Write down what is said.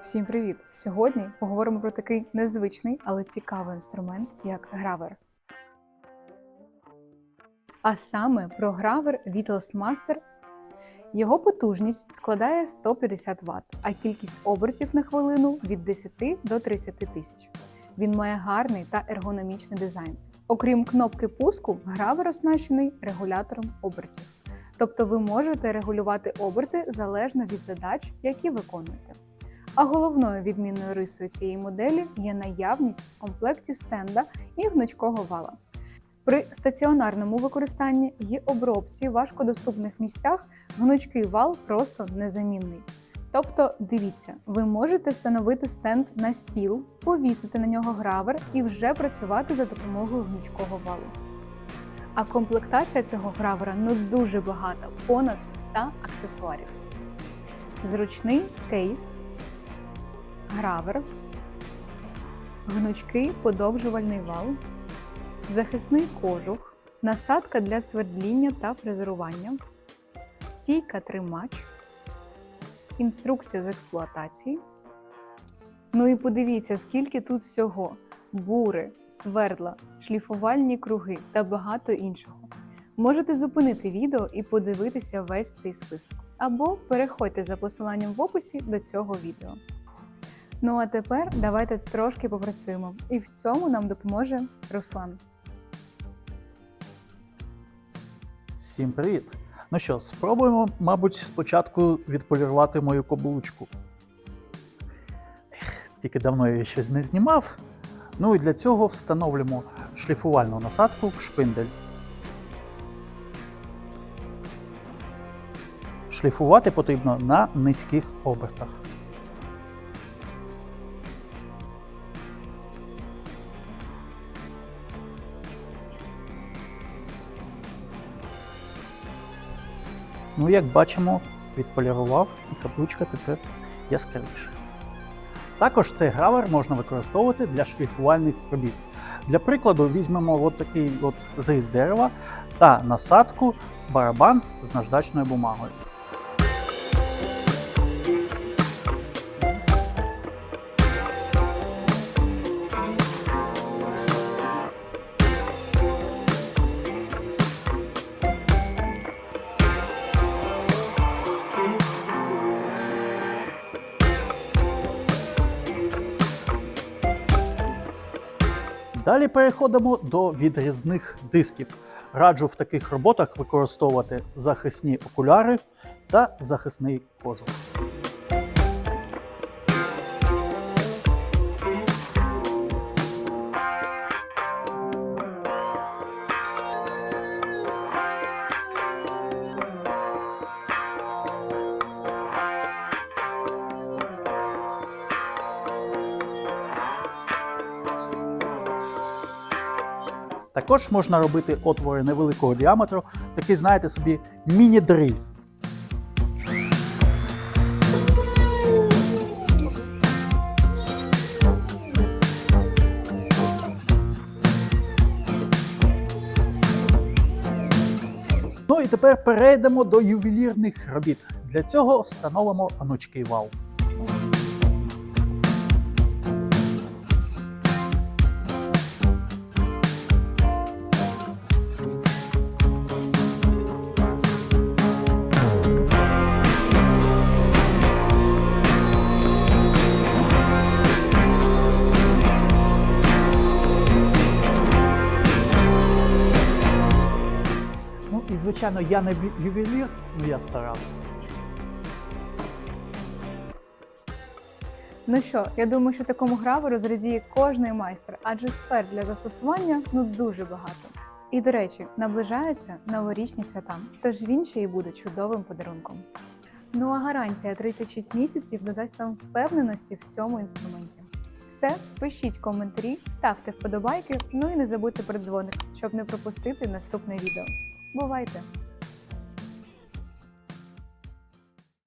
Всім привіт! Сьогодні поговоримо про такий незвичний, але цікавий інструмент, як гравер. А саме про гравер Vitals Master. Його потужність складає 150 Вт, а кількість обертів на хвилину від 10 до 30 тисяч. Він має гарний та ергономічний дизайн. Окрім кнопки пуску, гравер оснащений регулятором обертів. Тобто ви можете регулювати оберти залежно від задач, які виконуєте. А головною відмінною рисою цієї моделі є наявність в комплекті стенда і гнучкого вала. При стаціонарному використанні і обробці в важкодоступних місцях гнучкий вал просто незамінний. Тобто, дивіться, ви можете встановити стенд на стіл, повісити на нього гравер і вже працювати за допомогою гнучкого валу. А комплектація цього гравера ну дуже багата, понад 100 аксесуарів. Зручний кейс, гравер, гнучкий подовжувальний вал, захисний кожух, насадка для свердління та фрезерування, стійка тримач, інструкція з експлуатації. Ну і подивіться, скільки тут всього: бури, свердла, шліфувальні круги та багато іншого. Можете зупинити відео і подивитися весь цей список. Або переходьте за посиланням в описі до цього відео. Ну а тепер давайте трошки попрацюємо, і в цьому нам допоможе Руслан. Всім привіт! Ну що, спробуємо, мабуть, спочатку відполірувати мою каблучку. Тільки давно я щось не знімав. Ну і для цього встановлюємо шліфувальну насадку в шпиндель. Шліфувати потрібно на низьких обертах. Ну, як бачимо, відполірував і каблучка тепер яскравіша. Також цей гравер можна використовувати для шліфувальних робіт. Для прикладу, візьмемо от такий от зріз дерева та насадку барабан з наждачною бумагою. Далі переходимо до відрізних дисків. Раджу в таких роботах використовувати захисні окуляри та захисний кожух. Також можна робити отвори невеликого діаметру, такий, знаєте собі, міні-дриль. Ну і тепер перейдемо до ювелірних робіт. Для цього встановимо гнучкий вал. І звичайно, я не ювелір, але я старався. Ну що, я думаю, що такому граверу зрадіє кожний майстер, адже сфер для застосування ну дуже багато. І до речі, наближаються новорічні свята, тож він ще й буде чудовим подарунком. Ну а гарантія 36 місяців додасть вам впевненості в цьому інструменті. Все, пишіть коментарі, ставте вподобайки, ну і не забудьте про дзвоник, щоб не пропустити наступне відео. Бувайте!